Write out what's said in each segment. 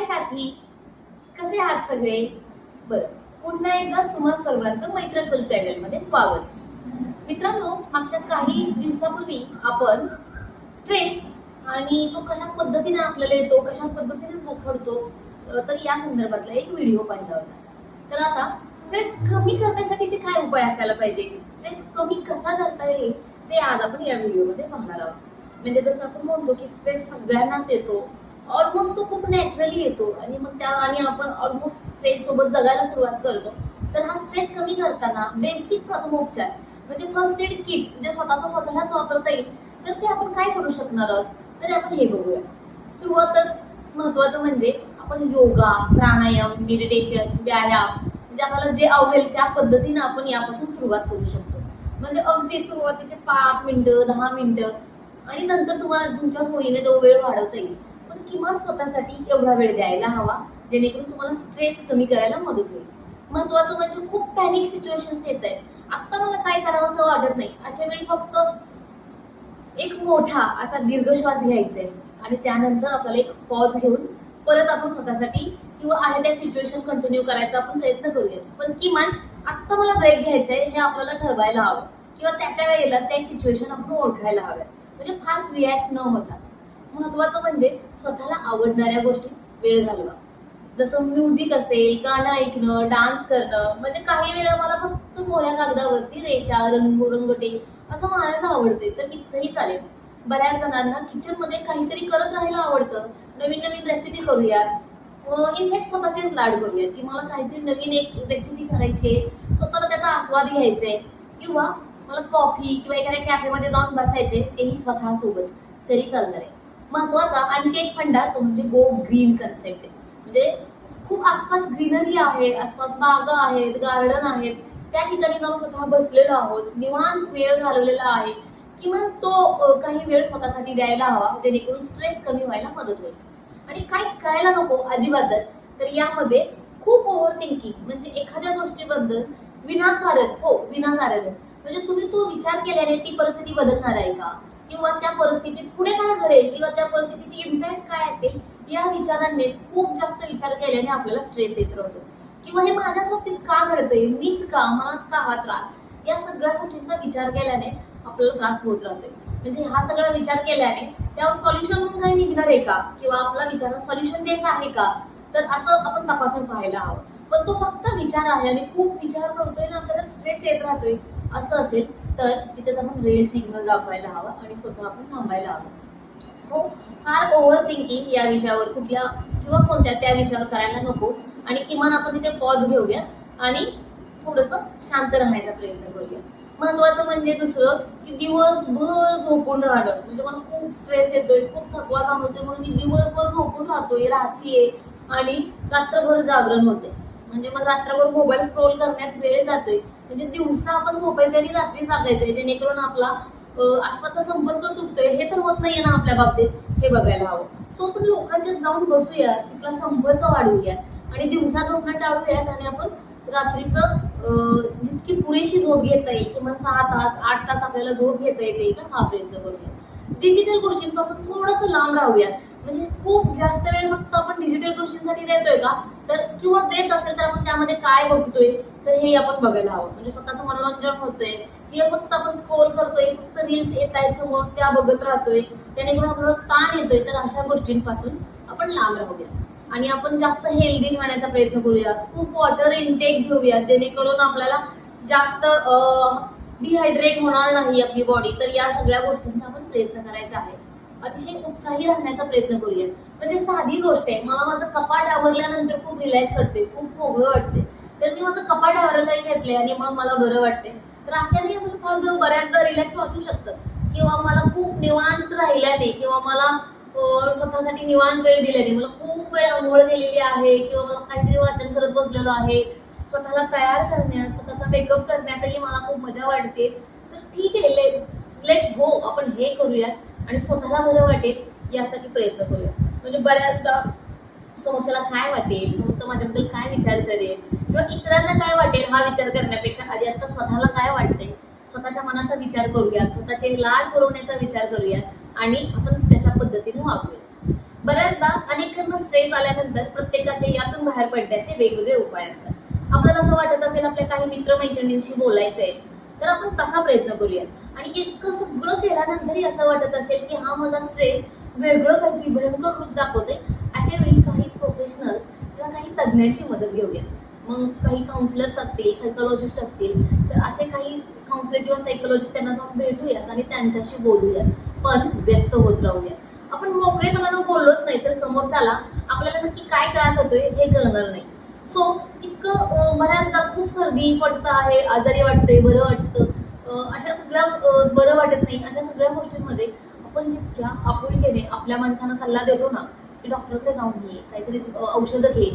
हाय साथी कसे आहात सगळे? बर पुन्हा एकदा तुम्हा सर्वांचं मैत्र कुल चॅनलमध्ये स्वागत. मित्रांनो मागच्या काही दिवसापूर्वी आपण स्ट्रेस आणि तो कशा पद्धतीने आपल्याला येतो कशा पद्धतीने घडतो तर या संदर्भातला एक व्हिडिओ पाहिला होता. तर आता स्ट्रेस कमी करण्यासाठीचे काय उपाय असायला पाहिजे? स्ट्रेस कमी कसा करता येईल ते आज आपण या व्हिडिओमध्ये पाहणार आहोत. म्हणजे जसं आपण म्हणतो की स्ट्रेस सगळ्यांनाच येतो ऑलमोस्ट तो खूप नॅचरली येतो. आणि मग त्या आणि आपण ऑलमोस्ट स्ट्रेस सोबत जगायला सुरुवात करतो. तर हा स्ट्रेस कमी करताना बेसिक प्रथमोपचार म्हणजे फर्स्ट एड किट जे स्वतःचा स्वतःलाच वापरता येईल तर ते आपण काय करू शकणार आहोत? तर आपण हे बघूया. सुरुवातच महत्वाचं म्हणजे आपण योगा प्राणायाम मेडिटेशन व्यायाम म्हणजे आपल्याला जे आवडेल त्या पद्धतीने आपण यापासून सुरुवात करू शकतो. म्हणजे अगदी सुरुवातीचे पाच मिनिटं दहा मिनिटं आणि नंतर तुम्हाला तुमच्या सोयीने तो वेळ वाढवता येईल. किमान स्वतःसाठी एवढा वेळ द्यायला हवा जेणेकरून तुम्हाला स्ट्रेस कमी करायला मदत होईल. महत्वाचं म्हणजे खूप पॅनिक सिच्युएशन्स येत आहेत आता मला काय करावं असं वाटत नाही. अशा वेळी फक्त एक मोठा असा दीर्घ श्वास घ्यायचा आहे आणि त्यानंतर आपल्याला एक पॉज घेऊन परत आपण स्वतःसाठी किंवा आहे त्या सिच्युएशन कंटिन्यू करायचा आपण प्रयत्न करूया पण किमान आत्ता मला ब्रेक घ्यायचा आहे हे आपल्याला ठरवायला हवं. किंवा त्या त्या वेळेला त्या सिच्युएशन आपण ओळखायला हव्या म्हणजे फार रिॲक्ट न होता. महत्वाचं म्हणजे स्वतःला आवडणाऱ्या गोष्टी वेळ घालवा जसं म्युझिक असेल गाणं ऐकणं डान्स करणं म्हणजे काही वेळा मला फक्त मोऱ्या कागदावरती रेषा रंग रंगटे असं म्हणायला आवडते तर इतकंही चालेल. बऱ्याच जणांना किचनमध्ये काहीतरी करत राहायला आवडतं. नवीन नवीन रेसिपी करूयात. इनफॅक्ट स्वतःचेच लाड करूयात की मला काहीतरी नवीन एक रेसिपी करायची आहे. स्वतःला त्याचा आस्वाद घ्यायचा आहे. किंवा मला कॉफी किंवा एखाद्या कॅफेमध्ये जाऊन बसायचे तेही स्वतःसोबत. तरी चालणार आहे. महत्त्वाचा आणखी एक फंडा तो म्हणजे गो ग्रीन कन्सेप्ट आहे म्हणजे खूप आसपास ग्रीनरी आहे आसपास बागा आहेत गार्डन आहेत. त्या ठिकाणी जाऊन स्वतः बसलेलो आहोत निवांत वेळ घालवलेला आहे किंवा तो काही वेळ स्वतःसाठी द्यायला हवा जेणेकरून स्ट्रेस कमी व्हायला मदत होईल. आणि काय करायला नको अजिबातच. तर यामध्ये खूप ओव्हर थिंकिंग म्हणजे एखाद्या गोष्टीबद्दल विनाकारण हो विनाकारणच. म्हणजे तुम्ही तो विचार केल्याने ती परिस्थिती बदलणार आहे का? किंवा त्या परिस्थितीत पुढे काय घडेल किंवा त्या परिस्थितीची इम्पॅक्ट काय असेल या विचारांनी खूप जास्त विचार केल्याने आपल्याला स्ट्रेस येत राहतो. किंवा हे माझ्याच बाबतीत का घडतंय मीच का मलाच का हा त्रास? या सगळ्या गोष्टींचा विचार केल्याने आपल्याला त्रास होत राहतोय. म्हणजे हा सगळा विचार केल्याने त्यावर सॉल्युशन म्हणून काही निघणार आहे का? किंवा आपला विचार सॉल्युशन तेच आहे का? तर असं आपण तपासून पाहायला हवं. पण तो फक्त विचार आहे आणि खूप विचार करतोय ना आपल्याला स्ट्रेस येत राहतोय असं असेल तर तिथेच आपण रेड सिग्नल दाखवायला हवा आणि स्वतः आपण थांबायला हवं. सो फार ओव्हर थिंकिंग या विषयावर कुठल्या किंवा कोणत्या त्या विषयावर करायला नको आणि किमान आपण तिथे पॉज घेऊया आणि थोडस शांत राहण्याचा प्रयत्न करूया. महत्वाचं म्हणजे दुसरं की दिवसभर झोपून राहणं. म्हणजे मला खूप स्ट्रेस येतोय खूप थकवा जाणवतोय म्हणून मी दिवसभर झोपून राहतोय राहतीये आणि रात्रभर जागरण होते म्हणजे मग रात्रभर मोबाईल स्क्रोल करण्यात वेळ जातोय. म्हणजे दिवसा आपण झोपायचं आणि रात्री जागायचंय जेणेकरून आपला आसपासचा संपर्क तुटतोय. हे तर होत नाहीये ना आपल्या बाबतीत. हे बघायला हवं. सो आपण लोकांच्यात जाऊन बसूया तिथला संपर्क वाढवूयात आणि दिवसा झोपणं टाळूयात आणि आपण रात्रीचं जितकी पुरेशी झोप घेता येईल किंवा सहा तास आठ तास आपल्याला झोप घेता येते का? हा प्रयत्न करूया. डिजिटल गोष्टींपासून थोडस लांब राहूयात. म्हणजे खूप जास्त वेळ फक्त आपण डिजिटल गोष्टींसाठी देतोय का? तर किंवा देत असेल तर आपण त्यामध्ये काय बघतोय? तर हे आपण बघायला हवं. म्हणजे स्वतःचं मनोरंजन होतंय. हे फक्त आपण स्क्रोल करतोय. फक्त रील्स येत आहेत समोर त्या बघत राहतोय. त्यानेकरून आपल्याला ताण येतोय. तर अशा गोष्टींपासून आपण लांब राहूया आणि आपण जास्त हेल्दी खाण्याचा प्रयत्न करूया खूप वॉटर इनटेक घेऊया जेणेकरून आपल्याला जास्त डिहायड्रेट होणार नाही आपली बॉडी तर या सगळ्या गोष्टींचा आपण प्रयत्न करायचा आहे. अतिशय उत्साही राहण्याचा प्रयत्न करूया. म्हणजे साधी गोष्ट आहे. मला माझं कपाट आवरल्यानंतर खूप रिलॅक्स वाटते खूप मोगळं वाटते तर मी माझं कपाट आवरायला घेतले आणि मग मला बरं वाटते तर अशाने आपण फार बऱ्याचदा रिलॅक्स वाटू शकतं. किंवा मला खूप निवांत राहिल्याने किंवा मला स्वतःसाठी निवांत वेळ दिल्याने मला खूप वेळ अंघोळ गेलेली आहे किंवा मला काहीतरी वाचन करत बसलेलो आहे स्वतःला तयार करण्यात स्वतःचा मेकअप करण्यातही मला खूप मजा वाटते. तर ठीक आहे लेट्स गो आपण हे करूया आणि स्वतःला बरं वाटेल यासाठी प्रयत्न करूया म्हणजे बऱ्याचदा समोरच्याला काय वाटेल समोरचा माझ्याबद्दल काय विचार करेल किंवा इतरांना काय वाटेल हा विचार करण्यापेक्षा आधी आता स्वतःला काय वाटते स्वतःच्या मनाचा विचार करूया स्वतःचे लाड पुरवण्याचा विचार करूया आणि आपण तशा पद्धतीने वागूया बऱ्याचदा अनेकांना स्ट्रेस आल्यानंतर प्रत्येकाचे यातून बाहेर पडण्याचे वेगवेगळे उपाय असतात. आपल्याला असं वाटत असेल आपल्या काही मित्रमैत्रिणींशी बोलायचंय तर आपण तसा प्रयत्न करूया. आणि इतकं सगळं केल्यानंतरही असं वाटत असेल की हा माझा स्ट्रेस वेगळं काहीतरी भयंकर रूप दाखवते अशा वेळी काही प्रोफेशनल्स किंवा काही तज्ज्ञांची मदत घेऊयात. मग काही काउन्सिलर्स असतील सायकोलॉजिस्ट असतील तर असे काही काउन्सिलर किंवा सायकोलॉजिस्ट त्यांना जाऊन भेटूयात आणि त्यांच्याशी बोलूयात. पण व्यक्त होत राहूयात. आपण मोकळेपणानं बोललोच नाही तर समोरच्याला आपल्याला नक्की काय त्रास होतोय हे कळणार नाही. सो इतकं बऱ्याचदा खूप सर्दी पडसा आहे आजारी वाटते बरं वाटतं. अशा सगळ्या बरं वाटत नाही. अशा सगळ्या गोष्टींमध्ये आपण जितक्या आपुलकीने आपल्या माणसांना सल्ला देतो ना की डॉक्टरकडे जाऊन घे काहीतरी औषधं घे.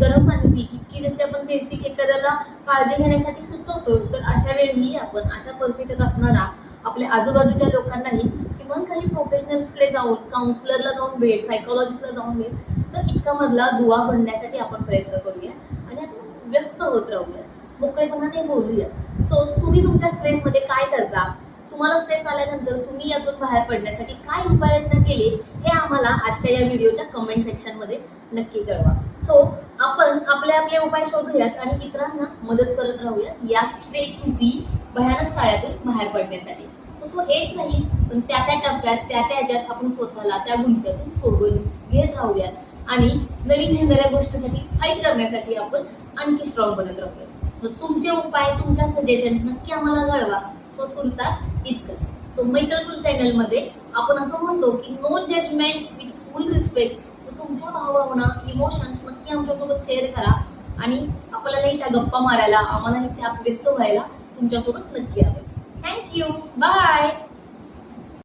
गरम पाणी पी. इतकी जशी आपण बेसिक एखाद्याला काळजी घेण्यासाठी सुचवतो तर अशा वेळी आपण अशा परिस्थितीत असणारा आपल्या आजूबाजूच्या लोकांनाही किंवा काही प्रोफेशनल्सकडे जाऊन काउन्सिलरला जाऊन भेट सायकोलॉजिस्टला जाऊन भेट तर इतका मधला दुवा बनण्यासाठी आपण प्रयत्न करूया आणि आपण व्यक्त होत राहूया. मोकळेपणाने बोलूया. सो तुम्ही तुमच्या स्ट्रेसमध्ये काय करता? तुम्हाला स्ट्रेस आल्यानंतर तुम्ही यातून बाहेर पडण्यासाठी काय उपाययोजना केली? हे आम्हाला आजच्या या व्हिडिओच्या कमेंट सेक्शनमध्ये नक्की कळवा. सो आपण आपले आपले उपाय शोधूयात आणि इतरांना मदत करत राहूयात या स्ट्रेस रूपी भयानक काळातून बाहेर पडण्यासाठी. सो तो एक नाही पण त्या त्या टप्प्यात त्या त्या ह्याच्यात आपण स्वतःला त्या गुंत्यातून सोडवून घेत राहूयात. आणि नवीन येणाऱ्या गोष्टीसाठी फाईट करण्यासाठी आपण आणखी स्ट्रॉंग बनत राहूया. सो तुमचे उपाय तुमच्या सजेशन नक्की आम्हाला कळवा. सो तुर्तास इतकंच. सो मैत्रकुल चॅनलमध्ये आपण असं म्हणतो की no judgement with full respect so तुमच्या भावभावना इमोशन्स नक्की आमच्यासोबत शेअर करा. आणि आपल्यालाही त्या गप्पा मारायला आम्हालाही त्या व्यक्त व्हायला तुमच्यासोबत नक्की हवे थँक्यू बाय